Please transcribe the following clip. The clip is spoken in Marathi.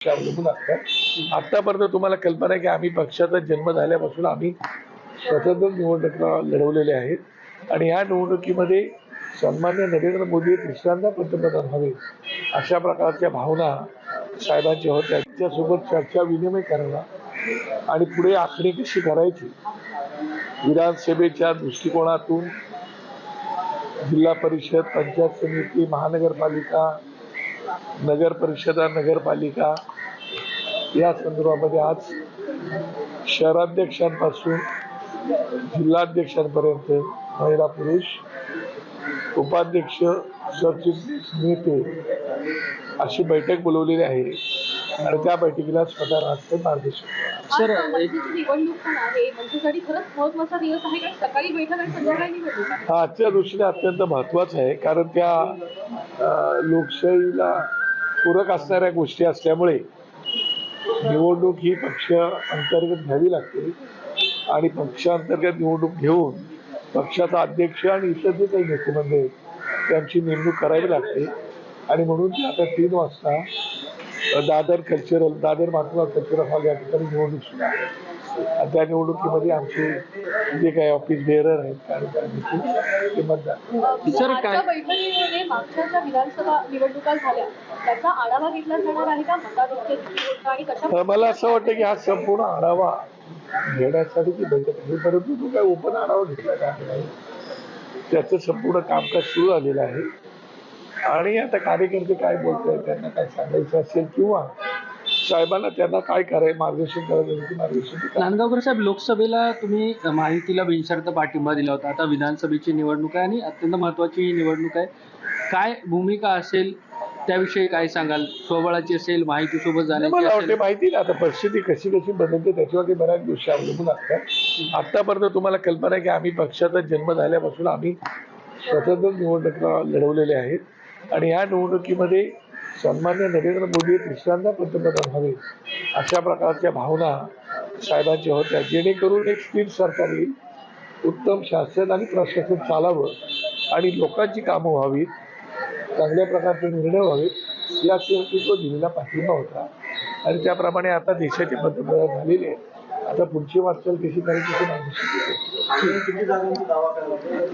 अवलंबून असतात आतापर्यंत तुम्हाला कल्पना आहे की आम्ही पक्षाचा जन्म झाल्यापासून आम्ही स्वतंत्र निवडणुका लढवलेल्या आहेत. आणि या निवडणुकीमध्ये सन्मान्य नरेंद्र मोदी तिसऱ्यांदा पंतप्रधान व्हावे अशा प्रकारच्या भावना साहेबांच्या होत्या त्यांच्यासोबत चर्चा विनिमय करायला आणि पुढे आखणी कशी करायची? विधानसभेच्या दृष्टिकोनातून जिल्हा परिषद पंचायत समिती महानगरपालिका नगर परिषदा नगरपालिका या संदर्भामध्ये आज शहराध्यक्षांपासून जिल्हाध्यक्षांपर्यंत महिला पुरुष उपाध्यक्ष सरचिटणीस नेते अशी बैठक बोलवलेली आहे. आणि त्या बैठकीला स्वतः राजकीय मार्गदर्शन सर, निवडणूक पण आहे. मंत्र्यासाठी खरंच महत्त्वाचा दिवस आहे. कारण सकाळी बैठक आणि संध्याकाळी निवडणूक आहे हा आजच्या दृष्टीने अत्यंत महत्वाचं आहे. कारण त्या लोकशाहीला पूरक असणाऱ्या गोष्टी असल्यामुळे निवडणूक ही पक्ष अंतर्गत घ्यावी लागते. आणि पक्षांतर्गत निवडणूक घेऊन पक्षाचा अध्यक्ष आणि इतर जे काही नेतेमंडळ आहेत त्यांची नेमणूक करावी लागते. आणि म्हणून ते आता तीन वाजता Dadar cultural Dadar Mahatma cultural hall या ठिकाणी निवडणूक सुरू आहे. त्या निवडणुकीमध्ये आमचे जे काही ऑफिस बेअरर आहेत कार्यकारी ते मतदार सर, आजच्या काय- बैठकीमध्ये मागच्या ज्या विधानसभा निवडणुका झाल्या त्याचा आढावा घेतला जाणार आहे का? आणि कशा तर मला असं वाटतं की हा संपूर्ण आढावा घेण्यासाठी ती बैठक आहे. परंतु तो काय ओपन आढावा घेतला जात नाही. त्याचं संपूर्ण कामकाज सुरू झालेलं आहे. आणि आता कार्यकर्ते काय बोलताय त्यांना काय सांगायचं असेल किंवा साहेबांना त्यांना काय करायचं मार्गदर्शन करायचं ते मार्गदर्शन. नांदगावकर साहेब लोकसभेला तुम्ही माहितीला बिनशर्त पाठिंबा दिला होता. आता विधानसभेची निवडणूक आहे आणि अत्यंत महत्वाची ही निवडणूक आहे. काय भूमिका असेल त्याविषयी काय सांगाल? स्वबळाची असेल माहितीसोबत जाण्याची मला वाटते असेल माहिती ना आता परिस्थिती कशी कशी बदलते त्याच्यावरती बऱ्याच गोष्टी अवलंबून असतात. आतापर्यंत तुम्हाला कल्पना आहे की आम्ही पक्षाचा जन्म झाल्यापासून आम्ही स्वतंत्र निवडणुका लढवलेल्या आहेत. आणि या निवडणुकीमध्ये सन्मान्य नरेंद्र मोदी दुसऱ्यांदा पंतप्रधान व्हावे अशा प्रकारच्या भावना साहेबांच्या होत्या. जेणेकरून एक स्थिर सरकार येईल उत्तम शासन आणि प्रशासन चालावं आणि लोकांची कामं व्हावीत चांगल्या प्रकारचे निर्णय व्हावेत यासाठी तो दिलेला पाठिंबा होता. आणि त्याप्रमाणे आता देशाचे पंतप्रधान झालेले आहेत. आता पुढची वाटचाल कशी करायची